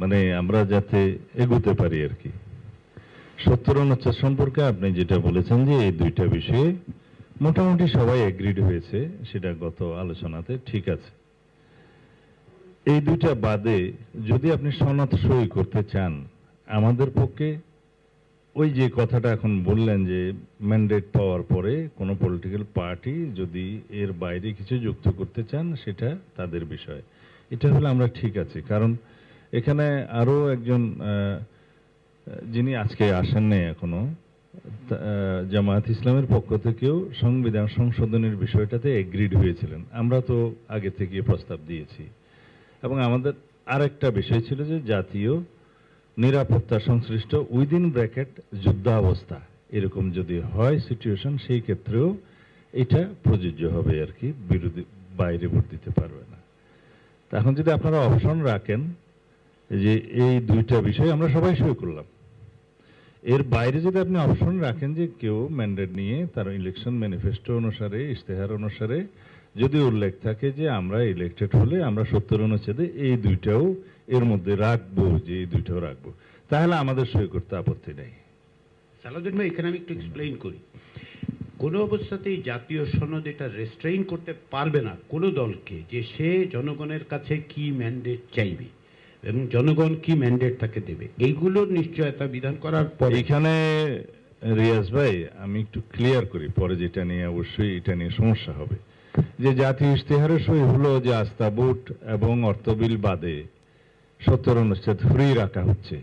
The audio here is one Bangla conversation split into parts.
মানে আমরা যাতে এগোতে পারি আর কি। সত্তর অনুচ্ছেদ সম্পর্কে আপনি যেটা বলেছেন যে এই দুইটা বিষয়ে মোটামুটি সবাই এগ্রিড হয়েছে, সেটা গত আলোচনাতে ঠিক আছে। এই দুইটা বাদে যদি আপনি সনদ সই করতে চান, আমাদের পক্ষে ওই যে কথাটা এখন বললেন যে ম্যান্ডেট পাওয়ার পরে কোনো পলিটিক্যাল পার্টি যদি এর বাইরে কিছু যুক্ত করতে চান, সেটা তাদের বিষয়। এটা হলে আমরা ঠিক আছে, কারণ এখানে আরও একজন যিনি আজকে আসেন নাই এখনও জামায়াত ইসলামের পক্ষ থেকেও সংবিধান সংশোধনের বিষয়টাতে এগ্রিড হয়েছিলেন। আমরা তো আগে থেকে প্রস্তাব দিয়েছি। এবং আমাদের আরেকটা বিষয় ছিল যে জাতীয় নিরাপত্তা সংশ্লিষ্ট উইদিন ব্র্যাকেট যুদ্ধাবস্থা, এরকম যদি হয় সিচুয়েশন সেই ক্ষেত্রেও এটা প্রযোজ্য হবে আর কি, বিরোধী বাইরে ভোট দিতে পারবে না। এখন যদি আপনারা অপশন রাখেন যে এই দুইটা বিষয় আমরা সবাই সই করলাম। এর বাইরে যদি আপনি অপশন রাখেন যে কেউ ম্যান্ডেট নিয়ে তার ইলেকশন ম্যানিফেস্টো অনুসারে, ইশতেহার অনুসারে যদি উল্লেখ থাকে যে আমরা ইলেক্টেড হলে আমরা সত্তর অনুচ্ছেদে এই দুইটাও এর মধ্যে রাখব, যে এই দুইটাও রাখব। তাহলে আমাদের সই করতে আপত্তি নেই। সালাউদ্দিন ভাই, এখানে আমি একটু এক্সপ্লেইন করি। কোনো অবস্থাতেই জাতীয় সনদ এটা রেস্ট্রেইন করতে পারবে না কোনো দলকে যে সে জনগণের কাছে কি ম্যান্ডেট চাইবে। এবং জনগণ কি ম্যান্ডেট তাকে দেবে? এইগুলোর নিশ্চয়তা বিধান করার পর এখানে রিয়াজ ভাই, আমি একটু ক্লিয়ার করি। পরে যেটা নিয়ে অবশ্যই এটা নিয়ে সমস্যা হবে। যে জাতীয় ইশতেহারের সই হলো যে আস্থা বুট এবং অর্থবিল বাদে সত্তর অনুচ্ছেদ ফ্রি রাখা হচ্ছে।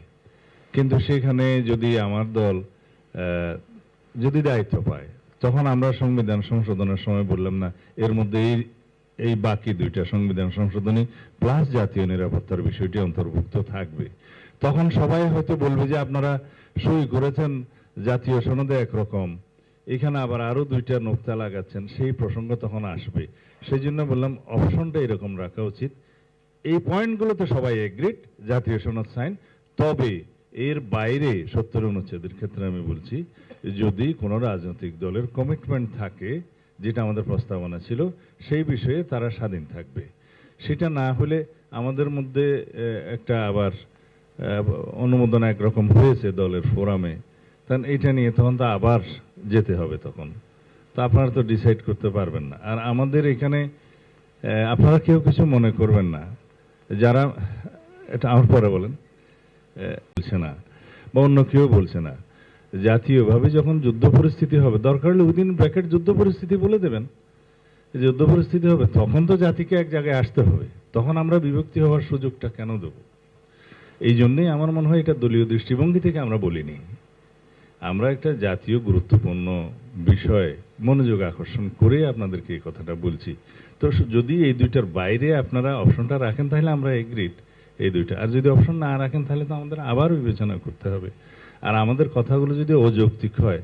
কিন্তু সেখানে যদি আমার দল যদি দায়িত্ব পায়, তখন আমরা সংবিধান সংশোধনের সময় বললাম না, এর মধ্যে এই এই বাকি দুইটা সংবিধান সংশোধনী প্লাস জাতীয় নিরাপত্তার বিষয়টি অন্তর্ভুক্ত থাকবে। তখন সবাই হয়তো বলবে যে আপনারা সই করেছেন, জাতীয় সনদে একরকম। এখানে আবার আরও দুইটা নোক্তা লাগাচ্ছেন, সেই প্রসঙ্গ তখন আসবে। সেই জন্য বললাম অপশনটা এরকম রাখা উচিত। এই পয়েন্টগুলোতে সবাই এগ্রিড জাতীয় সনদ সাইন তবে এর বাইরে সত্তর অনুচ্ছেদের ক্ষেত্রে আমি বলছি, যদি কোনো রাজনৈতিক দলের কমিটমেন্ট থাকে যেটা আমাদের প্রস্তাবনা ছিল, সেই বিষয়ে তারা স্বাধীন থাকবে। সেটা না হলে আমাদের মধ্যে একটা আবার অনুমোদন একরকম হয়েছে দলের ফোরামে। তখন এটা নিয়ে তখন তো আবার যেতে হবে তখন। তো আপনারা তো ডিসাইড করতে পারবেন না। আর আমাদের এখানে আপনারা কেউ কিছু মনে করবেন না। যারা, এটা আমার পরে বলেন বলছে না, বা অন্য কেউ বলছে না। জাতীয়ভাবে যখন যুদ্ধ পরিস্থিতি হবে, দরকার হলে উইদিন ব্র্যাকেট যুদ্ধ পরিস্থিতি বলে দেবেন। যুদ্ধ পরিস্থিতি হবে, তখন তো জাতিকে এক জায়গায় আসতে হবে। তখন আমরা বিভক্তি হওয়ার সুযোগটা কেন দেব? এই জন্যই আমার মনে হয় এটা দলীয় দৃষ্টিভঙ্গি থেকে আমরা বলিনি। আমরা একটা জাতীয় গুরুত্বপূর্ণ বিষয়, মনোযোগ আকর্ষণ করে আপনাদেরকে এই কথাটা বলছি। তো যদি এই দুইটার বাইরে আপনারা অপশনটা রাখেন, তাহলে আমরা এগ্রিড এই দুইটা। আর যদি অপশন না রাখেন, তাহলে তো আমাদের আবার বিবেচনা করতে হবে। আর আমাদের কথাগুলো যদি অযৌক্তিক হয়,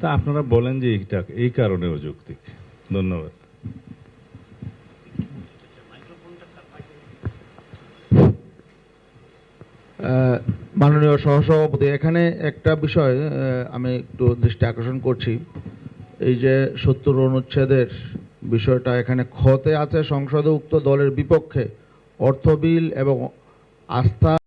তা আপনারা বলেন যে এইটা, এই কারণে অযৌক্তিক। ধন্যবাদ। মাননীয় সহসভাপতি, এখানে একটা বিষয় আমি একটু দৃষ্টি আকর্ষণ করছি। এই যে সত্তর অনুচ্ছেদের বিষয়টা এখানে খতে আছে সংসদে উক্ত দলের বিপক্ষে অর্থ বিল এবং আস্থা